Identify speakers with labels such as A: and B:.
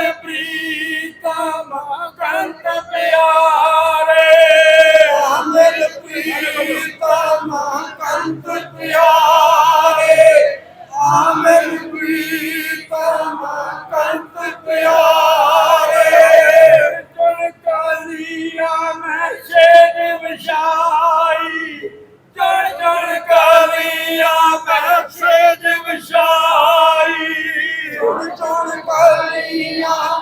A: ਪ੍ਰੀਤਮ ਕੰਤ ਪਿਆਰੇ।
B: ਅਮਰ ਪ੍ਰੀਤਮ ਕੰਤ ਪਿਆਰੇ। ਅਮਰ ਪ੍ਰੀਤਮ ਕੰਤ ਪਿਆਰੇ। 할렐루야.